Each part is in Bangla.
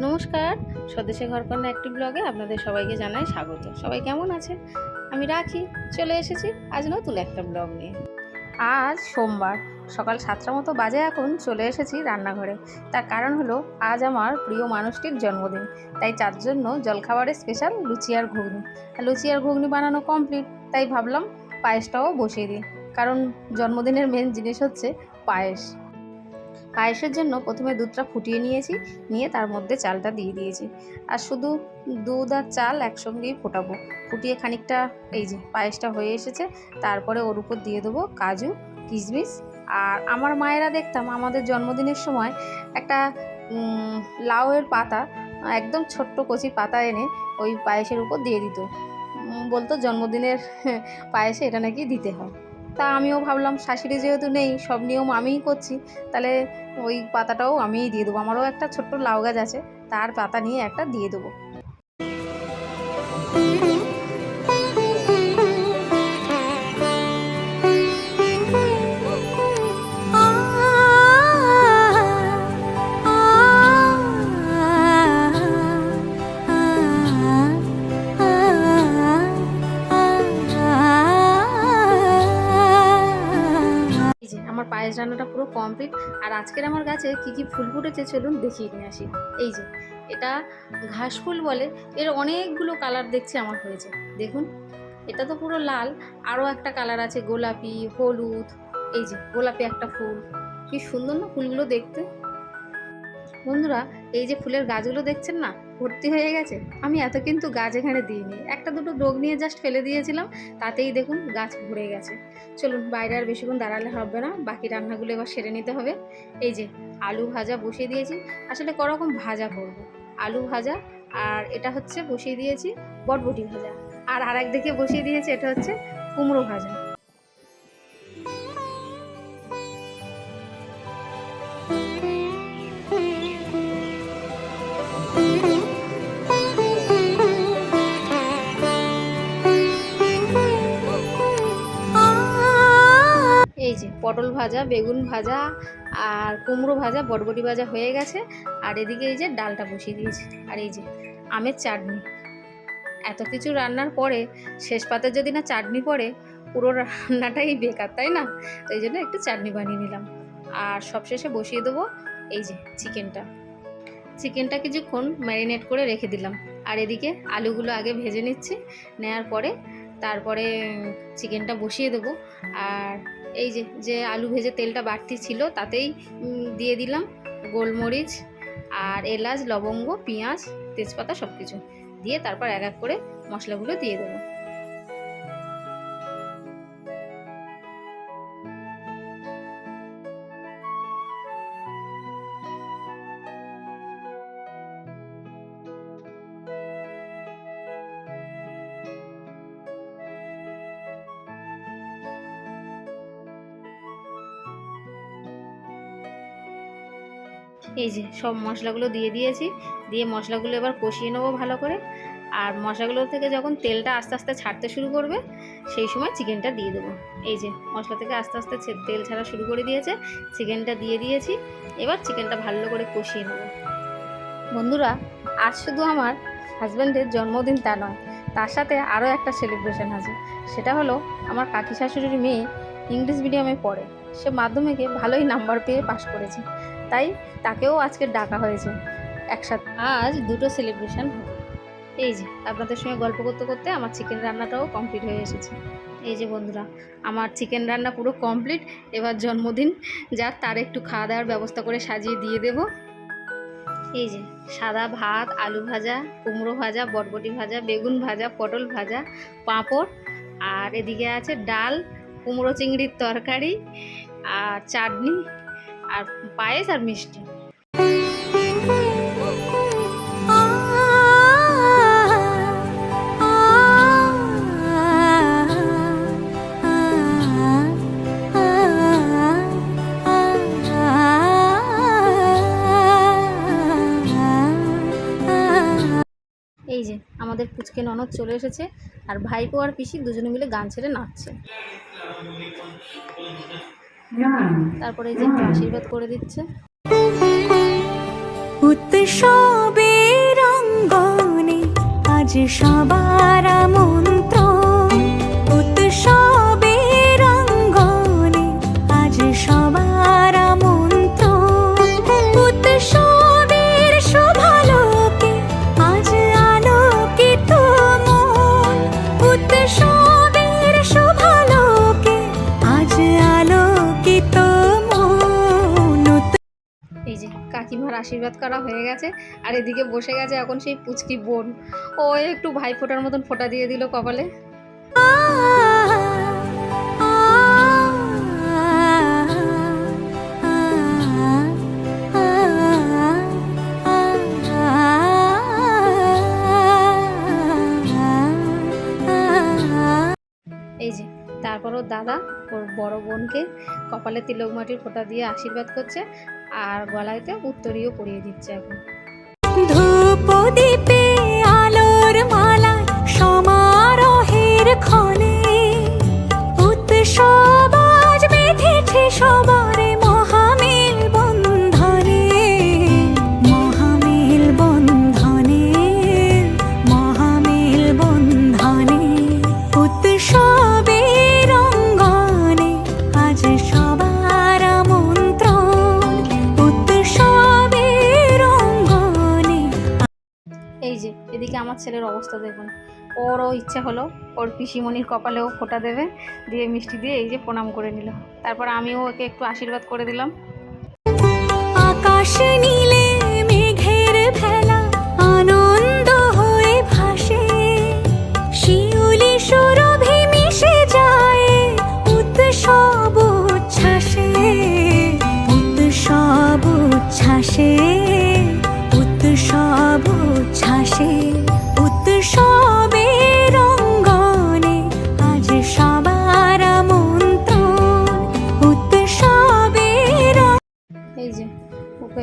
নমস্কার, স্বদেশে ঘরকন্যা একটি ব্লগে আপনাদের সবাইকে জানাই স্বাগত। সবাই কেমন আছে আমি রাখি, চলে এসেছি আজ নতুন একটা ব্লগ নিয়ে। আজ সোমবার, সকাল সাতটা মতো বাজে এখন চলে এসেছি রান্নাঘরে। তার কারণ হলো, আজ আমার প্রিয় মানুষটির জন্মদিন। তাই তার জন্য জলখাবারের স্পেশাল লুচি আর ঘুগনি। আর লুচি আর ঘুগনি বানানো কমপ্লিট তাই ভাবলাম পায়েসটাও বসিয়ে দিই। কারণ জন্মদিনের মেন জিনিস হচ্ছে পায়েস। পায়েসের জন্য প্রথমে দুধটা ফুটিয়ে নিয়েছি, নিয়ে তার মধ্যে চালটা দিয়ে দিয়েছি। আর শুধু দুধ আর চাল একসঙ্গেই ফোটাবো। ফুটিয়ে খানিকটা এই যে পায়েসটা হয়ে এসেছে, তারপরে ওর উপর দিয়ে দেবো কাজু, কিশমিশ। আর আমার মায়েরা দেখতাম, আমাদের জন্মদিনের সময় একটা লাউয়ের পাতা, একদম ছোট্ট কচি পাতা এনে ওই পায়েসের উপর দিয়ে দিত। বলতো জন্মদিনের পায়েসে এটা নাকি দিতে হয়। তা আমিও ভাবলাম, শাশুড়ি যেহেতু নেই, সব নিয়ম আমিই করছি, তাহলে ওই পাতাটাও আমিই দিয়ে দেবো। আমারও একটা ছোট্ট লাউ গাছ আছে, তার পাতা নিয়ে একটা দিয়ে দেবো। কমপ্লিট আর আজকের আমার গাছে কি কি ফুল ফুটেছে চলুন দেখিয়ে নিয়ে আসি। এই যে, এটা ঘাস ফুল বলে, এর অনেকগুলো কালার দেখছি আমার হয়েছে। দেখুন, এটা তো পুরো লাল, আরও একটা কালার আছে গোলাপি, হলুদ, এই যে গোলাপি একটা ফুল। কি সুন্দর না ফুলগুলো দেখতে। বন্ধুরা, এই যে ফুলের গাছগুলো দেখছেন না? ভর্তি হয়ে গেছে? আমি এত কিন্তু গাছ এখানে দিইনি। একটা দুটো ডোগ নিয়ে জাস্ট ফেলে দিয়েছিলাম, তাতেই দেখুন গাছ ভরে গেছে। চলুন, বাইরে আর বেশিক্ষণ দাঁড়ালে হবে না। বাকি রান্নাগুলো এবার সেরে নিতে হবে। এই যে, আলু ভাজা বসিয়ে দিয়েছি। আসলে করকম ভাজা করব। আলু ভাজা আর এটা হচ্ছে বসিয়ে দিয়েছি বটবটি ভাজা। আর আর একদিকে বসিয়ে দিয়েছি, এটা হচ্ছে কুমড়ো ভাজা। পটল ভাজা, বেগুন ভাজা আর কুমড়ো ভাজা বটবটি ভাজা হয়ে গেছে। আর এদিকে এই যে ডালটা বসিয়ে দিয়েছি। আর এই যে আমের চাটনি। এত কিছু রান্নার পরে শেষ পাতে যদি না চাটনি পড়ে, পুরো রান্নাটাই বেকার, তাই না? তো এই জন্য একটু চাটনি বানিয়ে নিলাম। আর সবশেষে বসিয়ে দেবো এই যে চিকেনটা। চিকেনটা কিছুক্ষণ ম্যারিনেট করে রেখে দিলাম। আর এদিকে আলুগুলো আগে ভেজে নিচ্ছি। নেওয়ার পরে তারপরে চিকেনটা বসিয়ে দেবো। আর এই যে যে আলু ভেজে তেলটা বাড়তি ছিল, তাতেই দিয়ে দিলাম গোলমরিচ আর এলাচ, লবঙ্গ, পেঁয়াজ, তেজপাতা সব কিছু দিয়ে তারপর এক এক করে মশলাগুলো দিয়ে দেবো। এই যে সব মশলাগুলো দিয়ে দিয়েছি। দিয়ে মশলাগুলো এবার কষিয়ে নেব ভালো করে। আর মশলাগুলো থেকে যখন তেলটা আস্তে আস্তে ছাড়তে শুরু করবে, সেই সময় চিকেনটা দিয়ে দেবো। এই যে মশলা থেকে আস্তে আস্তে তেল ছাড়া শুরু করে দিয়েছে, চিকেনটা দিয়ে দিয়েছি। এবার চিকেনটা ভালো করে কষিয়ে নেব। বন্ধুরা, আজ শুধু আমার হাজব্যান্ডের জন্মদিন তা নয়, তার সাথে আরও একটা সেলিব্রেশন আছে। সেটা হলো, আমার কাকি শাশুড়ির মেয়ে ইংলিশ মিডিয়ামে পড়ে। সে মাধ্যমিকে ভালোই নাম্বার পেয়ে পাশ করেছে। তাই তাকেও আজকে ডাকা হয়েছে। একসাথে আজ দুটো সেলিব্রেশন হবে। এই যে, আপনাদের সঙ্গে গল্প করতে করতে আমার চিকেন রান্নাটাও কমপ্লিট হয়ে এসেছে। এই যে বন্ধুরা, আমার চিকেন রান্না পুরো কমপ্লিট এবার জন্মদিন যার তার একটু খাওয়া দাওয়ার ব্যবস্থা করে সাজিয়ে দিয়ে দেব। এই যে, সাদা ভাত, আলু ভাজা, কুমড়ো ভাজা, বটবটি ভাজা, বেগুন ভাজা, পটল ভাজা, পাঁপড়, আর এদিকে আছে ডাল, কুমড়ো চিংড়ির তরকারি, আর চাটনি। আর পায়েস আর মিষ্টি। এই যে, আমাদের পুচকে ননদ চলে এসেছে, আর ভাইপো আর পিসি দুজনে মিলে গান ছেড়ে নাচছে। তারপরে যে আশীর্বাদ করে দিচ্ছে। উৎসবের রঙ্গনে আজ সবার মন কাকিমার আশীর্বাদ করা হয়ে গেছে। আর এদিকে বসে গেছে এখন সেই পুচকি বোন। ও একটু ভাই ফোটার মতন ফোঁটা দিয়ে দিল কপালে। এই যে, তারপর ওর দাদা, ওর বড় বোনকে কপালে তিলক মাটির ফোঁটা দিয়ে আশীর্বাদ করছে আর গলায়তে উত্তরীয় পরিয়ে দিচ্ছে এখন। আমার ছেলের অবস্থা দেখুন। ওরও ইচ্ছা হলো ওর পিসিমণির কপালেও ফোঁটা দেবে, দিয়ে মিষ্টি দিয়ে এই যে প্রণাম করে নিল। তারপর আমিও ওকে একটু আশীর্বাদ করে দিলাম। আকাশ নীলে, মেঘের ভেলা, আনন্দ হয়ে ভাসে। শিউলি সুরভি মিশে যায়, উৎসব উচ্ছ্বাসে উৎসব উচ্ছ্বাসে।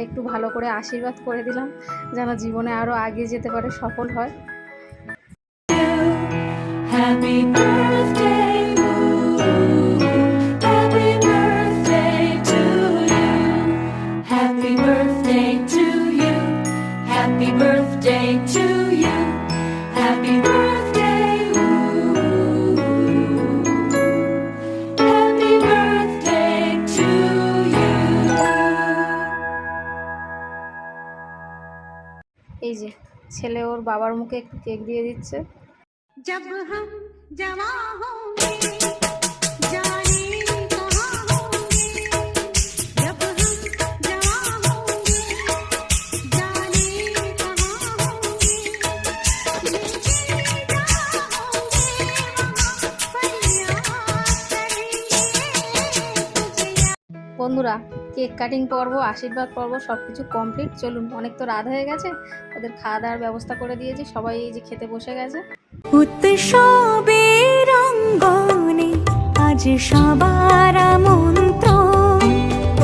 একটু ভালো করে আশীর্বাদ করে দিলাম যেন জীবনে আরও আগে যেতে পারে সফল হয়। Happy birthday, এই যে ছেলে ওর বাবার মুখে একটু কেক দিয়ে দিচ্ছে। বন্ধুরা, কেক কাটিং পর্ব, আশীর্বাদ পর্ব সব কিছু কমপ্লিট চলুন, অনেক তো রাত হয়ে গেছে। ওদের খাওয়া দাওয়ার ব্যবস্থা করে দিয়েছি। সবাই এই যে খেতে বসে গেছে। আজ সবার আমন্ত্রণ।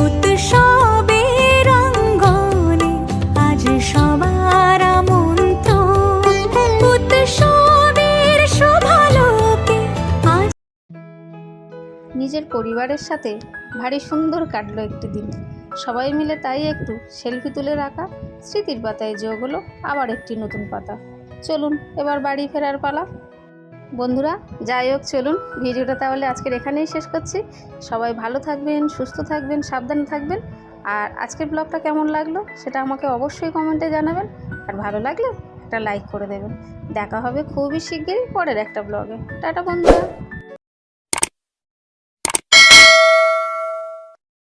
উৎসবের রঙ্গনে আজ সবার নিজের পরিবারের সাথে ভারী সুন্দর কাটলো একটি দিন। সবাই মিলে তাই একটু সেলফি তুলে রাখা, স্মৃতির পাতায় যোগ হলো আবার একটি নতুন পাতা। চলুন, এবার বাড়ি ফেরার পালা। বন্ধুরা, যাই হোক, চলুন, ভিডিওটা তাহলে আজকের এখানেই শেষ করছি। সবাই ভালো থাকবেন, সুস্থ থাকবেন, সাবধানে থাকবেন। আর আজকের ব্লগটা কেমন লাগল সেটা আমাকে অবশ্যই কমেন্টে জানাবেন। আর ভালো লাগলে একটা লাইক করে দেবেন। দেখা হবে খুবই শিগগিরই পরের একটা ব্লগে। টাটা, বন্ধুরা।